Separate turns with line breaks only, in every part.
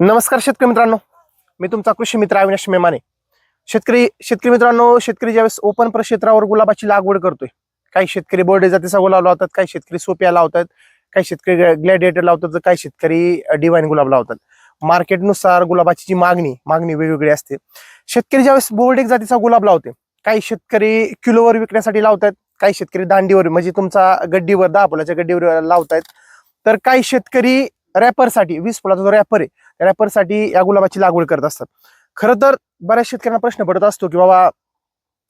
नमस्कार शेतकरी मित्रांनो. मी तुमचा कृषी मित्र अविनाश मेमाने. शेतकरी शेतकरी मित्रांनो शेतकरी ज्यावेळेस ओपन प्रक्षेत्रावर गुलाबाची लागवड करतोय काही शेतकरी बोर्डे जातीचा गुलाब लावतात काही शेतकरी सोप्या लावतात काही शेतकरी ग्लॅडिएटर लावतात तर काही शेतकरी डिवाईन गुलाब लावतात. मार्केटनुसार गुलाबाची जी मागणी मागणी वेगवेगळी असते. शेतकरी ज्यावेळेस बोर्डेक जातीचा गुलाब लावते काही शेतकरी किलोवर विकण्यासाठी लावतात काही शेतकरी दांडीवर म्हणजे तुमचा गड्डीवर दहा फुलाच्या गड्डीवर लावतायत तर काही शेतकरी रॅपरसाठी वीस फुलाचा जो रॅपर आहे रॅपरसाठी या गुलाबाची लागवड करत असतात. खरं तर बऱ्याच शेतकऱ्यांना प्रश्न पडत असतो की बाबा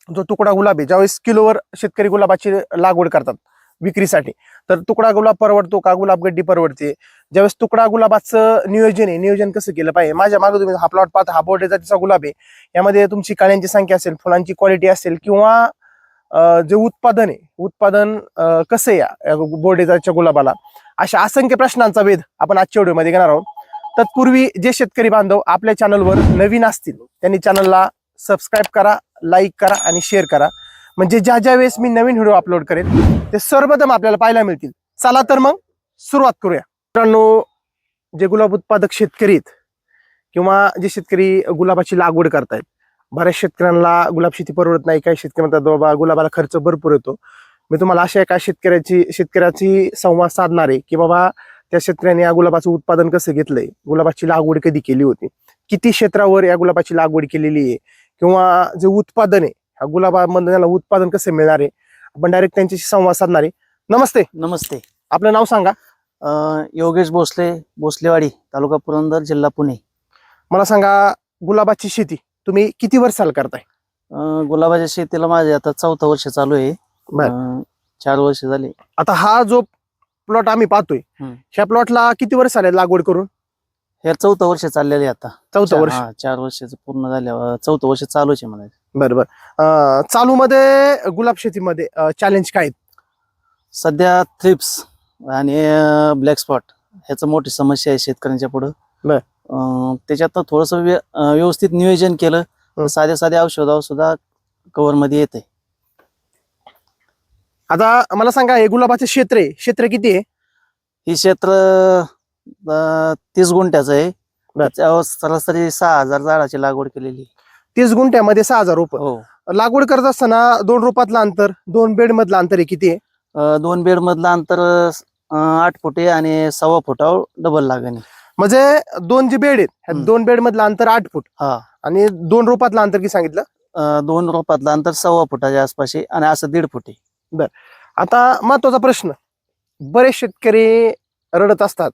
जो तुकडा गुलाब आहे ज्यावेळेस किलोवर शेतकरी गुलाबाची लागवड करतात विक्रीसाठी तर तुकडा गुलाब परवडतो का? गुलाब गड्डी परवडते. ज्यावेळेस तुकडा गुलाबाचं नियोजन आहे नियोजन कसं केलं पाहिजे? माझ्या मागे तुम्ही हा प्लॉट पाहता हा बोर्ड जातीचा गुलाब आहे. यामध्ये तुमची काळ्यांची संख्या असेल फुलांची क्वालिटी असेल किंवा जे उत्पादन आहे उत्पादन कसं आहे या बोर्डेजाच्या गुलाबाला? अशा असंख्य प्रश्नांचा वेध आपण आजच्या व्हिडिओमध्ये घेणार आहोत. तत्पूर्वी जे शेतकरी बांधव आपल्या चॅनलवर नवीन असतील त्यांनी चॅनलला सबस्क्राईब करा लाईक करा आणि शेअर करा. म्हणजे ज्या ज्या वेळेस मी नवीन व्हिडिओ अपलोड करेन ते सर्वप्रथम आपल्याला पाहायला मिळतील. चला तर मग सुरुवात करूया. मित्रांनो जे गुलाब उत्पादक शेतकरी आहेत किंवा जे शेतकरी गुलाबाची लागवड करतायत बऱ्याच शेतकऱ्यांना गुलाब शेती परवडत नाही. काही शेतकरी म्हणतात बाबा गुलाबाला खर्च भरपूर येतो. मी तुम्हाला अशा एका शेतकऱ्याची शेतकऱ्याची संवाद साधणार आहे की बाबा त्या शेतकऱ्याने या गुलाबाचं उत्पादन कसं घेतलंय? गुलाबाची लागवड कधी केली होती? किती क्षेत्रावर या गुलाबाची लागवड केलेली आहे? किंवा जे उत्पादन आहे ह्या गुलाबामधून त्याला उत्पादन कसं मिळणार आहे? आपण डायरेक्ट त्यांच्याशी संवाद साधणार आहे. नमस्ते.
नमस्ते.
आपलं नाव सांगा.
अ, योगेश भोसले भोसलेवाडी तालुका पुरंदर जिल्हा पुणे.
मला सांगा गुलाबाची शेती तुम्ही किती वर्षाला करताय?
अ, गुलाबाच्या शेतीला माझे आता चौथा वर्ष चालू आहे.
बर.
अ, चार वर्ष झाले.
आता हा जो प्लॉट आम्ही पाहतोय
हम्म.
ह्या प्लॉटला किती वर्ष आले लागवड करून
हे चौथं वर्ष चाललेले आता
चौथं वर्ष
हा, चार वर्षाचं पूर्ण झाल्यावर चौथं वर्ष चालूच आहे म्हणायचं
बरं बरं चालू मध्ये गुलाब शेतीमध्ये चॅलेंज काय आहेत?
सध्या थ्रिप्स आणि ब्लॅक स्पॉट ह्याचं मोठी समस्या आहे शेतकऱ्यांच्या पुढं
बर.
अ, त्याच्यात थोडस व्यवस्थित नियोजन केलं तर
हं.
साध्या साध्या औषधावर सुद्धा कव्हरमध्ये येते
आता मला सांगा हे गुलाबाचे क्षेत्र आहे. क्षेत्र किती आहे?
ही क्षेत्र अ, तीस गुंठ्याचं आहे.
बर.
त्याच्यावर सरासरी सहा हजार झाडाची लागवड केलेली
तीस गुंठ्यामध्ये सहा हजार रुपये
हो.
लागवड करत असताना दोन रोपातलं अंतर दोन बेड मधलं अंतर आहे किती आहे?
अ, दोन बेड मधलं अंतर अ, आठ फुट आहे आणि सव्वा फुटावर डबल लागण आहे.
म्हणजे दोन जे बेड आहेत ह्या
हम्म.
दोन बेड मधलं अंतर आठ फूट.
हा.
आणि दोन रोपातलं अंतर किती सांगितलं?
अ, दोन रोपातलं अंतर सव्वा फुटाच्या आसपास आहे आणि असं दीड फुट आहे
आता महत्त्वाचा प्रश्न. बरेच शेतकरी रडत असतात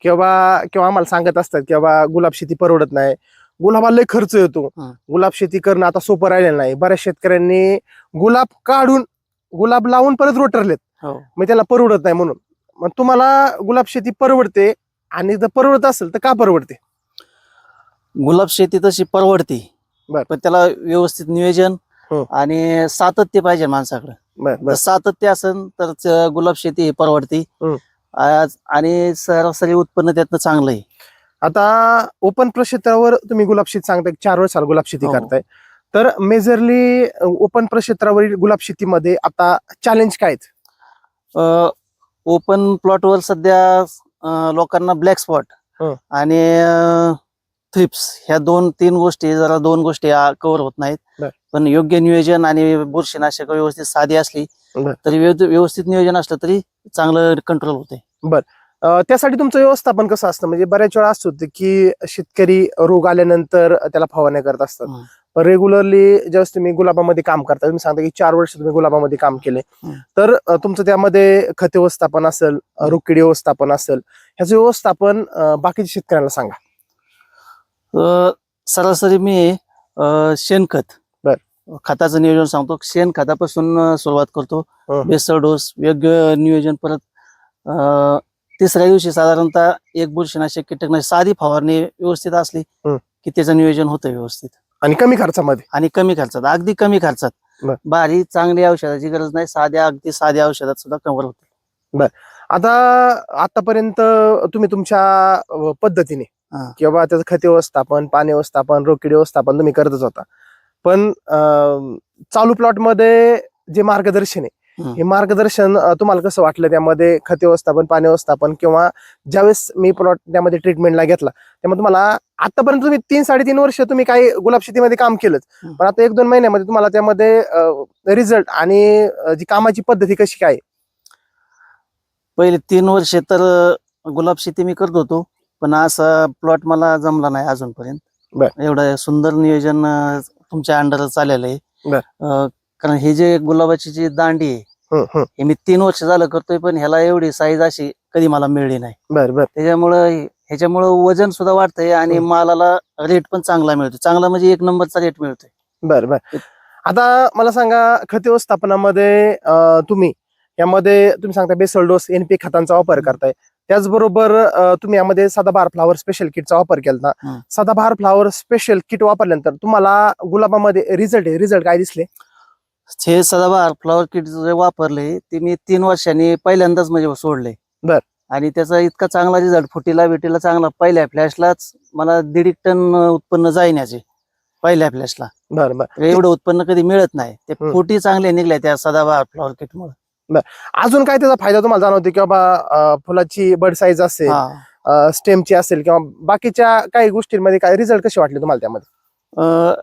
किंवा किंवा आम्हाला सांगत असतात की बाबा गुलाब शेती परवडत नाही. गुलाबाला लय खर्च येतो. गुलाब शेती करणं आता सोपं राहिलेलं नाही. बऱ्याच शेतकऱ्यांनी गुलाब काढून गुलाब लावून परत रोटरलेत.
हो.
मग त्याला परवडत नाही म्हणून. मग तुम्हाला गुलाब शेती परवडते आणि जर परवडत असेल तर का परवडते?
गुलाब शेती तशी परवडते.
बर.
पण त्याला व्यवस्थित नियोजन
हो.
आणि सातत्य पाहिजे माणसाकडे.
बर
जर सातत्य असेल तर च- गुलाब शेती ही परवडते. आज- आणि सरासरी उत्पन्न त्यातनं चांगलं आहे
आता ओपन प्रक्षेत्रावर तुम्ही गुलाब शेती सांगताय की चार वर्षाला गुलाब शेती
हो.
करताय तर मेजरली ओपन प्रक्षेत्रावरील गुलाब शेतीमध्ये आता चॅलेंज काय आहेत?
ओपन प्लॉटवर सध्या अ, लोकांना ब्लॅक स्पॉट
हं.
आणि थ्रिप्स ह्या दोन तीन गोष्टी जरा दोन गोष्टी कव्हर होत नाहीत
बर.
पण योग्य नियोजन आणि बुरशीनाशक व्यवस्थित साधी असली
बर.
तरी व्यव- व्यवस्थित नियोजन असलं तरी चांगलं कंट्रोल होते
अं, त्यासाठी तुमचं व्यवस्थापन कसं असतं म्हणजे बऱ्याच वेळा असं होतं की शेतकरी रोग आल्यानंतर त्याला फवारण्या करत असतात. पण रेग्युलरली ज्यावेळेस तुम्ही गुलाबामध्ये काम करता तुम्ही सांगता की चार वर्ष तुम्ही गुलाबामध्ये काम केले. तर अं, तुमचं त्यामध्ये खते व्यवस्थापन असेल अं, रोगकिडी व्यवस्थापन असेल ह्याचं व्यवस्थापन अं, बाकीच्या शेतकऱ्यांना सांगा
अ, सरासरी मी अ, शेणखत
बर.
खताचं नियोजन सांगतो शेणखतापासून अ, सुरुवात करतो
हं.
बेसळ डोस योग्य नियोजन परत तिसऱ्या दिवशी साधारणतः एक बुरशीनाशक कीटकनाशक साधी फवारणी व्यवस्थित असली
हं.
की त्याचं नियोजन होतं व्यवस्थित
आणि कमी खर्चामध्ये
आणि कमी खर्चात अगदी कमी खर्चात
बर.
भारी चांगली औषधाची गरज नाही साध्या अगदी साध्या औषधात सुद्धा कव्हर होते
आता आतापर्यंत तुम्ही तुमच्या पद्धतीने. किंवा त्याचं खते व्यवस्थापन पाणी व्यवस्थापन रोकिडी व्यवस्थापन तुम्ही करतच होता पण चालू प्लॉटमध्ये जे मार्गदर्शन आहे. हे मार्गदर्शन तुम्हाला कसं वाटलं त्यामध्ये खत व्यवस्थापन पाणी व्यवस्थापन किंवा ज्यावेळेस मी प्लॉट त्यामध्ये ट्रीटमेंटला घेतला त्यामुळे तुम्हाला आतापर्यंत तुम्ही तीन साडेतीन वर्ष तुम्ही काही गुलाब शेतीमध्ये काम केलंच. पण आता एक दोन महिन्यामध्ये तुम्हाला त्यामध्ये रिझल्ट आणि जी कामाची पद्धती कशी काय?
पहिले तीन वर्ष तर गुलाब शेती मी करत होतो पण असा प्लॉट मला जमला नाही अजूनपर्यंत
बर.
एवढं सुंदर नियोजन तुमच्या अंडर चाललेलं आहे. अं, कारण हे जे गुलाबाची जी दांडी आहे
हम्म.
हे. मी तीन वर्ष झालं करतोय पण ह्याला एवढी साईज अशी कधी मला मिळली नाही.
बरं बरं.
त्याच्यामुळं ह्याच्यामुळं वजन सुद्धा वाढतंय आणि. मालाला रेट पण चांगला मिळतो चांगला म्हणजे एक नंबरचा रेट मिळतोय.
बरं बरं. आता मला सांगा खत व्यवस्थापनामध्ये अं, तुम्ही यामध्ये तुम्ही सांगता बेसल डोस एनपी खतांचा वापर करताय. त्याचबरोबर तुम्ही यामध्ये सदाबहार फ्लावर स्पेशल किटचा वापर केला. सदाबहार फ्लावर स्पेशल किट वापरल्यानंतर तुम्हाला गुलाबामध्ये रिझल्ट आहे. रिझल्ट काय दिसले?
हे सदाबहार फ्लॉवर किट जे वापरले ते मी तीन वर्षांनी पहिल्यांदाच म्हणजे सोडले.
बर.
आणि त्याचा इतका चांगला रिझल्ट फुटीला बिटीला चांगला पहिल्या फ्लॅशलाच मला दीड टन उत्पन्न जाईन्याचे पहिल्या फ्लॅशला
बरं बरं.
एवढं उत्पन्न कधी मिळत नाही. ते. फुटी चांगले निघल्या त्या सदाबहार फ्लॉवर किट मुळे
अजून काय त्याचा फायदा तुम्हाला जाणवते की बाबा अं, फुलाची बड साईज असेल स्टेमची असेल किंवा बाकीच्या काही गोष्टींमध्ये काय रिझल्ट कसे वाटले तुम्हाला त्यामध्ये?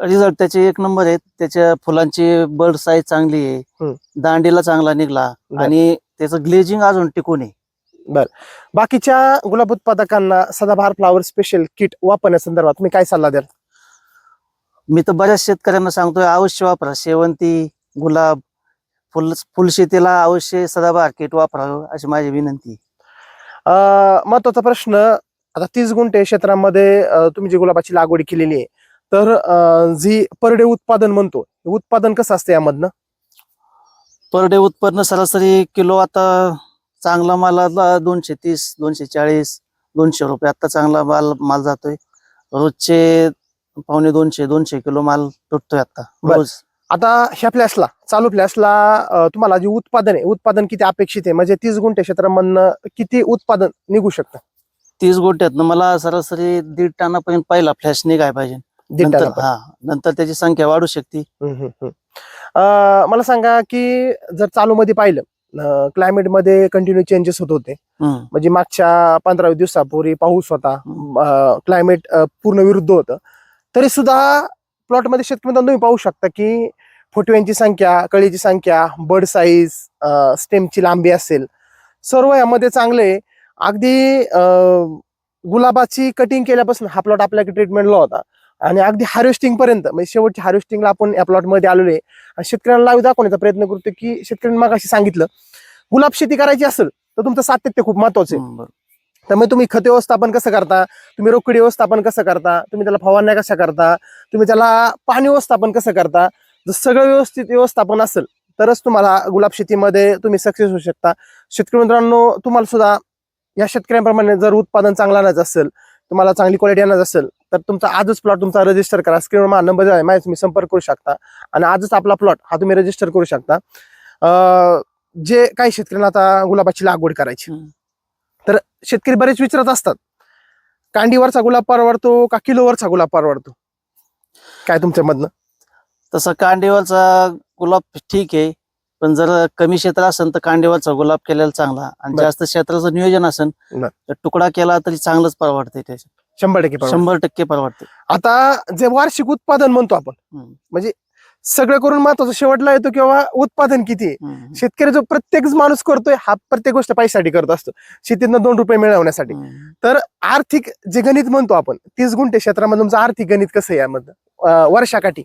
रिझल्ट त्याचे एक नंबर आहेत. त्याच्या फुलांची बर्ड साईज चांगली आहे. दांडीला चांगला निघला.
बर.
आणि त्याचं ग्लेजिंग अजून टिकून आहे.
बाकीच्या गुलाब उत्पादकांना सदाबहार फ्लावर स्पेशल किट वापरण्यासंदर्भात तुम्ही काय सल्ला द्याल?
मी तर बऱ्याच शेतकऱ्यांना सांगतोय अवश्य वापरा. शेवंती गुलाब फुल फुलशेतीला अवश्य सदाबहार किट वापरावं अशी माझी विनंती
महत्त्वाचा प्रश्न आता तीस गुंठे क्षेत्रामध्ये तुम्ही जी गुलाबाची लागवड केलेली आहे तर जी पर डे उत्पादन म्हणतो उत्पादन कसं असतं यामधनं?
पर डे उत्पन्न सरासरी किलो आता चांगला मालाला दोनशे तीस दोनशे चाळीस दोनशे रुपये. आता चांगला माल माल जातोय. रोजचे पावणे दोनशे दोनशे किलो माल तुटतोय आता. रोज.
आता ह्या फ्लॅशला चालू फ्लॅशला तुम्हाला जे उत्पादन आहे उत्पादन किती अपेक्षित आहे? म्हणजे तीस गुंठे क्षेत्रामधनं किती उत्पादन निघू शकतं?
तीस गोट्यात मला सरासरी दीड टनापर्यंत पहिला फ्लॅश निघाय पाहिजे.
दीड
नंतर
टनापर्यंत.
हा नंतर त्याची संख्या वाढू शकते.
हम्म, हम्म, हम्म. अं, मला सांगा की जर चालू मध्ये पाहिलं क्लायमेटमध्ये कंटिन्यू चेंजेस होत होते.
हम्म.
म्हणजे मागच्या पंधरा दिवसापूर्वी पाऊस होता क्लायमेट पूर्ण विरुद्ध होतं. तरी सुद्धा प्लॉटमध्ये शेतकरी तुम्ही पाहू शकता की फुटव्यांची संख्या कळीची संख्या बर्ड साईज स्टेमची लांबी असेल. सर्व यामध्ये चांगले. अगदी गुलाबाची कटिंग केल्यापासून हा प्लॉट आपल्याकडे ट्रीटमेंटला होता. आणि अगदी हार्वेस्टिंग पर्यंत म्हणजे शेवटची हार्वेस्टिंगला आपण या प्लॉटमध्ये आलेलो आहे. आणि शेतकऱ्यांना लाईव्ह दाखवण्याचा प्रयत्न करतो की शेतकऱ्यांनी मग अशी सांगितलं गुलाब शेती करायची असेल तर तुमचं सातत्य खूप महत्वाचं आहे. त्यामुळे तुम्ही खत व्यवस्थापन कसं करता? तुम्ही रोकडी व्यवस्थापन कसं करता? तुम्ही त्याला फवारण्या कशा करता? तुम्ही त्याला पाणी व्यवस्थापन कसं करता? जर सगळं व्यवस्थित व्यवस्थापन असेल तरच तुम्हाला गुलाब शेतीमध्ये तुम्ही सक्सेस होऊ शकता. शेतकरी मित्रांनो तुम्हाला सुद्धा या शेतकऱ्यांप्रमाणे जर उत्पादन चांगलं आणायचं असेल तुम्हाला चांगली क्वालिटी आणायचं असेल तर तुमचा आजच प्लॉट तुमचा रजिस्टर करा. स्क्रीनवर माझा नंबर आहे माझ्या तुम्ही संपर्क करू शकता. आणि आजच आपला प्लॉट हा तुम्ही रजिस्टर करू शकता. जे काही शेतकऱ्यांना आता गुलाबाची लागवड करायची. तर शेतकरी बरेच विचारत असतात. कांडीवरचा गुलाब परवडतो का किलोवरचा गुलाब परवडतो? काय तुमच्या मधनं
तसं कांडेवरचा गुलाब ठीक आहे पण जर कमी क्षेत्र असेल तर कांडेवरचा गुलाब केलेला चांगला आणि
बर.
जास्त क्षेत्राचं नियोजन असेल
बर.
तर तुकडा केला तरी चांगलंच परवडते
शंभर टक्के परवडतं.
शंभर टक्के परवडते
आता जे वार्षिक उत्पादन म्हणतो आपण
हम्म.
म्हणजे सगळं करून महत्वाचं शेवटला येतो किंवा उत्पादन किती आहे
हम्म.
शेतकरी जो प्रत्येक माणूस करतोय हा प्रत्येक गोष्ट पैशासाठी करत असतो शेतीतनं दोन रुपये मिळवण्यासाठी
हम्म.
तर आर्थिक जे गणित म्हणतो आपण तीस गुंठे क्षेत्रामध्ये तुमचं आर्थिक गणित कसं आहे यामधलं अं, वर्षाकाठी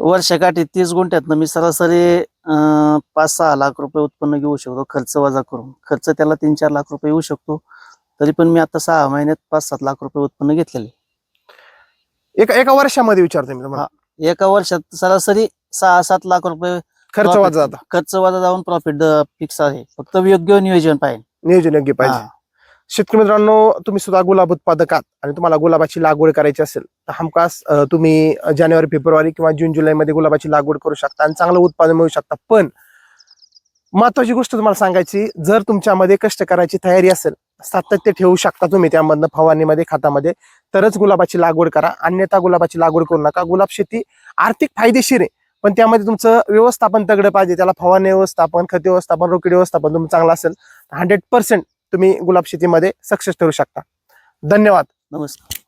वर्षाकाठी तीस गुंठ्यात मी सरासरी पाच सहा लाख रुपये उत्पन्न घेऊ शकतो खर्च वजा करून. खर्च त्याला तीन चार लाख रुपये येऊ शकतो. तरी पण मी आता सहा महिन्यात पाच सात लाख रुपये उत्पन्न घेतलेले.
एका एका वर्षामध्ये विचारतो मी तुम्हाला.
एका वर्षात सरासरी सहा सात लाख रुपये
खर्च. वाजा
खर्च वजा जाऊन प्रॉफिट फिक्स आहे. फक्त योग्य नियोजन पाहिजे.
नियोजन योग्य पाहिजे. शेतकरी मित्रांनो तुम्ही सुद्धा गुलाब उत्पादक आहात आणि तुम्हाला गुलाबाची लागवड करायची असेल तर हमखास तुम्ही जानेवारी फेब्रुवारी किंवा जून जुलैमध्ये गुलाबाची लागवड करू शकता आणि चांगलं उत्पादन मिळू शकता. पण महत्वाची गोष्ट तुम्हाला सांगायची जर तुमच्यामध्ये कष्ट करायची तयारी असेल सातत्य ठेवू शकता तुम्ही त्यामधनं फवारणीमध्ये खतामध्ये तरच गुलाबाची लागवड करा. अन्यथा गुलाबाची लागवड करू नका. गुलाब शेती आर्थिक फायदेशीर आहे पण त्यामध्ये तुमचं व्यवस्थापन तगडं पाहिजे. त्याला फवारणी व्यवस्थापन खते व्यवस्थापन रोकडी व्यवस्थापन तुमचं चांगलं असेल हंड्रेड पर्सेंट तुम्ही गुलाब शेतीमध्ये सक्सेस ठरू शकता. धन्यवाद.
नमस्कार.